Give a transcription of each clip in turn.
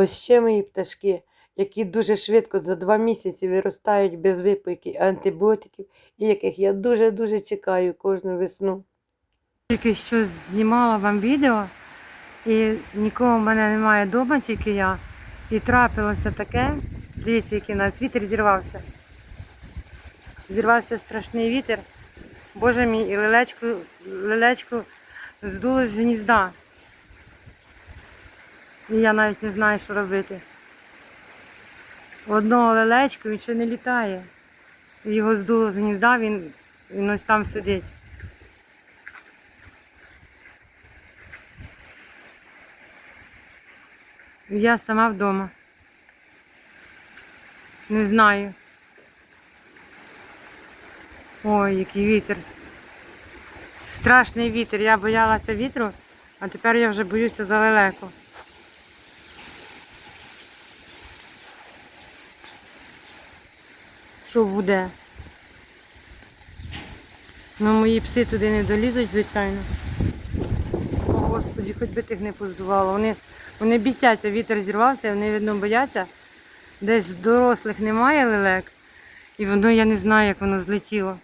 Ось ще мої пташки, які дуже швидко за два місяці виростають без випийки антибіотиків, і яких я дуже-дуже чекаю кожну весну. Тільки що знімала вам відео, і нікого в мене немає вдома, тільки я. І трапилося таке. Дивіться, який у нас вітер зірвався. Зірвався страшний вітер. Боже мій, і лелечку, лелечку здуло з гнізда. І я навіть не знаю, що робити. Одного лелечку він ще не літає. Його здуло з гнізда, він, він ось там сидить. Я сама вдома. Не знаю. Ой, який вітер. Страшний вітер. Я боялася вітру, а тепер я вже боюся за лелеку. Що буде? Ну, мої пси туди не долізуть, звичайно. О, Господі, хоч би тих не поздувало. Вони, вони бісяться, вітер зірвався, вони, видно, бояться. Десь дорослих немає лелек. І воно, я не знаю, як воно злетіло.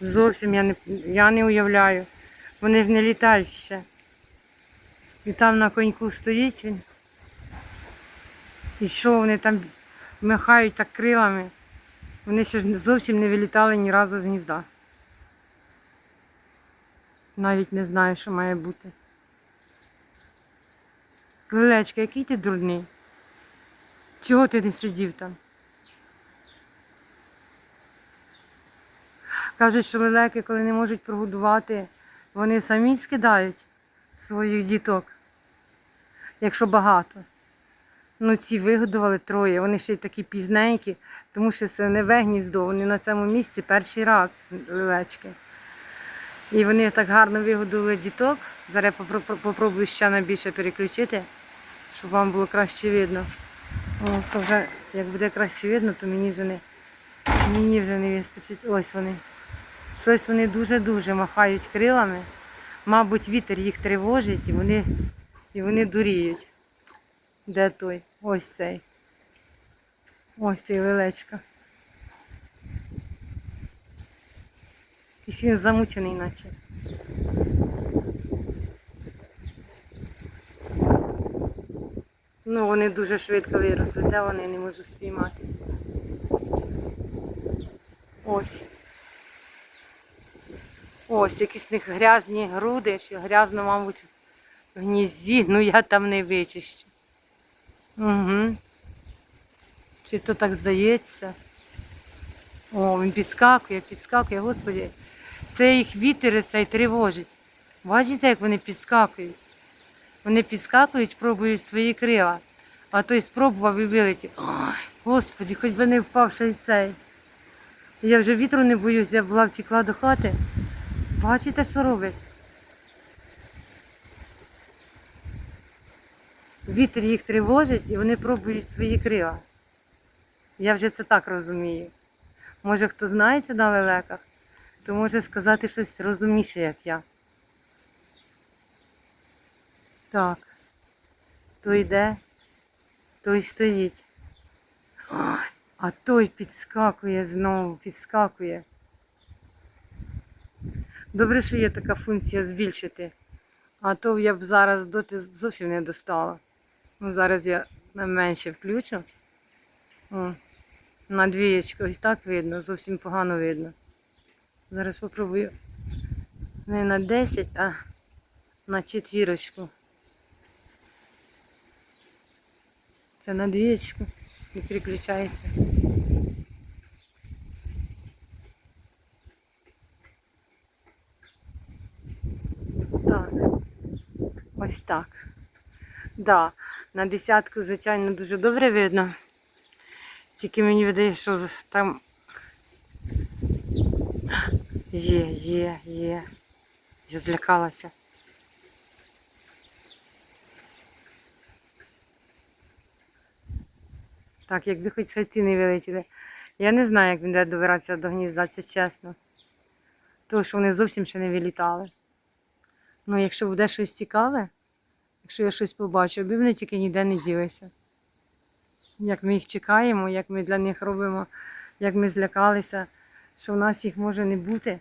Зовсім я не, я не уявляю. Вони ж не літають ще. І там на коньку стоїть він. І що вони там махають так крилами. Вони ще ж зовсім не вилітали ні разу з гнізда. Навіть не знаю, що має бути. Лелечка, який ти дурний? Чого ти не сидів там? Кажуть, що лелеки, коли не можуть прогодувати, вони самі скидають своїх діток, якщо багато. Ну, ці вигодували троє, вони ще й такі пізненькі, тому що це не гніздо, вони на цьому місці перший раз лелечки. І вони так гарно вигодували діток. Зараз я попробую ще на більше переключити, щоб вам було краще видно. О, то вже, як буде краще видно, то мені вже не, мені вже не вистачить. Ось вони. Щось вони дуже-дуже махають крилами. Мабуть, вітер їх тривожить і вони, і вони дуріють. Де той? Ось цей. Ось цей лелечка. Якийсь він замучений наче. Ну, вони дуже швидко виросли, де вони не можу спіймати. Ось. Ось, якісь в них грязні груди, чи грязно, мабуть, в гнізді, ну я там не вичищу. Угу. Чи то так здається? О, він підскакує, підскакує, господи. Це їх вітер цей тривожить. Бачите, як вони підскакують? Вони підскакують, пробують свої крила. А той спробував і вилетів. Ой, господи, хоч би не впав ще цей. Я вже вітру не боюся, я була втекла до хати. Бачите, що робить? Вітер їх тривожить і вони пробують свої крила. Я вже це так розумію. Може, хто знається на лелеках, то може сказати щось розумніше, як я. Так. Той йде, той стоїть. А той підскакує знову, підскакує. Добре, що є така функція збільшити. А то я б зараз доти зовсім не достала. Ну, зараз я менше включу. О, на двієчку. Ось так видно, зовсім погано видно. Зараз спробую не на 10, а на четвірочку. Це на двієчку. Не переключається. Так. Ось так. Да, на десятку, звичайно, дуже добре видно. Тільки мені видає, що там є, є, є. Я злякалася. Так, якби хоч сальці не вилетіли. Я не знаю, як він буде добиратися до гнізда, це чесно. Тому що вони зовсім ще не вилітали. Ну, якщо буде щось цікаве, якщо я щось побачу, аби вони тільки ніде не ділися. Як ми їх чекаємо, як ми для них робимо, як ми злякалися, що в нас їх може не бути,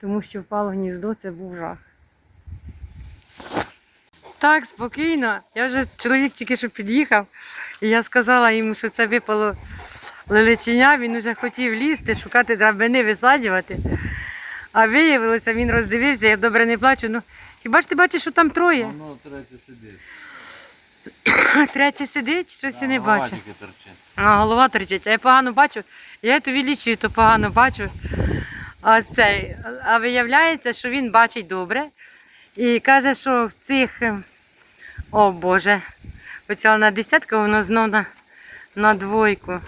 тому що впало гніздо, це був жах. Так, спокійно. Я вже чоловік тільки що під'їхав, і я сказала йому, що це випало лелеченя, він вже хотів лізти, шукати драбини, висаджувати. А виявилося, він роздивився, я добре не плачу. Ну, хіба ж ти бачиш, що там троє? Воно третє сидить. Третій сидить, щось я не Голова бачу. тільки торчить. А голова торчить, а я погано бачу. Я то відлічую, то погано бачу. А, цей, а виявляється, що він бачить добре. І каже, що в цих. е, О Боже, почала на десятку, воно знов на, на двойку.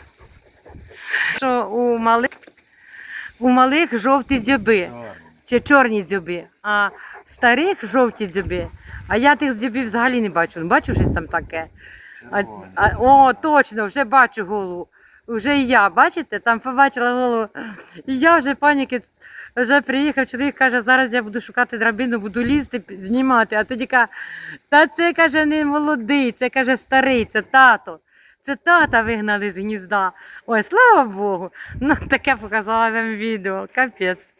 Що у малих, у малих жовті дзьоби чи чорні дзьоби, а в старих жовті дзьоби. А я тих дзьобів взагалі не бачу. Бачу щось там таке. А, а, о, точно, вже бачу голову. Вже і я, бачите, там побачила голову. І я вже паніки. Вже приїхав чоловік, каже, зараз я буду шукати драбину, буду лізти, знімати. А тоді каже, та це каже не молодий, це каже старий, це тато. Це тата вигнали з гнізда. Ой, слава Богу. Ну, таке показала вам відео. Капець.